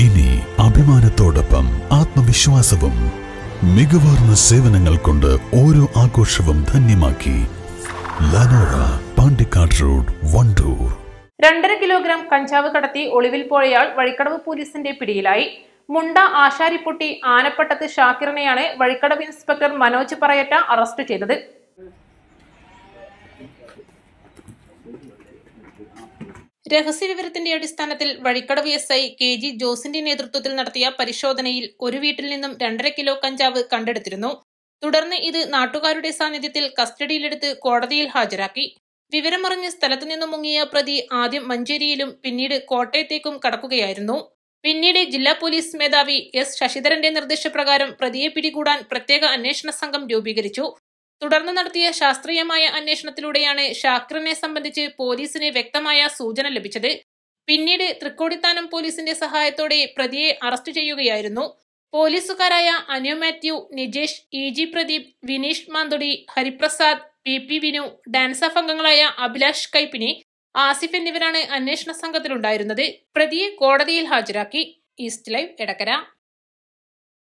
ഇനി അഭിമാനത്തോടൊപ്പം ആത്മവിശ്വാസവും മികവാർന്ന സേവനങ്ങൾ കൊണ്ട് ഓരോ ആഘോഷവും ധന്യമാക്കി ലനോറ പാണ്ടിക്കാട് റോഡ് വണ്ടൂർ. രണ്ടര കിലോഗ്രാം കഞ്ചാവ് കടത്തി ഒളിവിൽ പോയയാൾ വഴിക്കടവ് പോലീസിന്റെ പിടിയിലായി. മുണ്ട ആശാരിപ്പൊട്ടി ആനപ്പട്ടത്ത് ഷാക്കിറിനെയാണ് വഴിക്കടവ് ഇൻസ്പെക്ടർ മനോജ് പറയറ്റ അറസ്റ്റ് ചെയ്തത്. രഹസ്യവിവരത്തിന്റെ അടിസ്ഥാനത്തിൽ Vazhikkadavu S I K G ജോസിന്റെ നേതൃത്വത്തിൽ നടത്തിയ പരിശോധനയിൽ ഒരു വീട്ടിൽ നിന്നും രണ്ടര കിലോ കഞ്ചാവ് കണ്ടെടുത്തിരുന്നു. തുടർന്ന് ഇത് നാട്ടുകാരുടെ സാന്നിധ്യത്തിൽ കസ്റ്റഡിയിലെടുത്ത് കോടതിയിൽ ഹാജരാക്കി. വിവരമറിഞ്ഞ് സ്ഥലത്തു നിന്നും മുങ്ങിയ പ്രതി ആദ്യം മഞ്ചേരിയിലും പിന്നീട് കോട്ടയത്തേക്കും കടക്കുകയായിരുന്നു. പിന്നീട് ജില്ലാ പോലീസ് മേധാവി എസ് ശശിധരന്റെ നിർദ്ദേശപ്രകാരം പ്രതിയെ പിടികൂടാൻ പ്രത്യേക അന്വേഷണ സംഘം രൂപീകരിച്ചു. തുടർന്ന് നടത്തിയ ശാസ്ത്രീയമായ അന്വേഷണത്തിലൂടെയാണ് ഷാക്രിനെ സംബന്ധിച്ച് പോലീസിന് വ്യക്തമായ സൂചന ലഭിച്ചത്. പിന്നീട് തൃക്കോടിത്താനം പോലീസിന്റെ സഹായത്തോടെ പ്രതിയെ അറസ്റ്റ് ചെയ്യുകയായിരുന്നു. പോലീസുകാരായ Anu Mathew Nijesh E G Pradeep Vineesh Manthudi Hariprasad P P Vinu DANSAF അംഗങ്ങളായ അഭിലാഷ് കൈപ്പിനി ആസിഫ് എന്നിവരാണ് അന്വേഷണ സംഘത്തിലുണ്ടായിരുന്നത്. പ്രതിയെ കോടതിയിൽ ഹാജരാക്കി. East live Edakkara.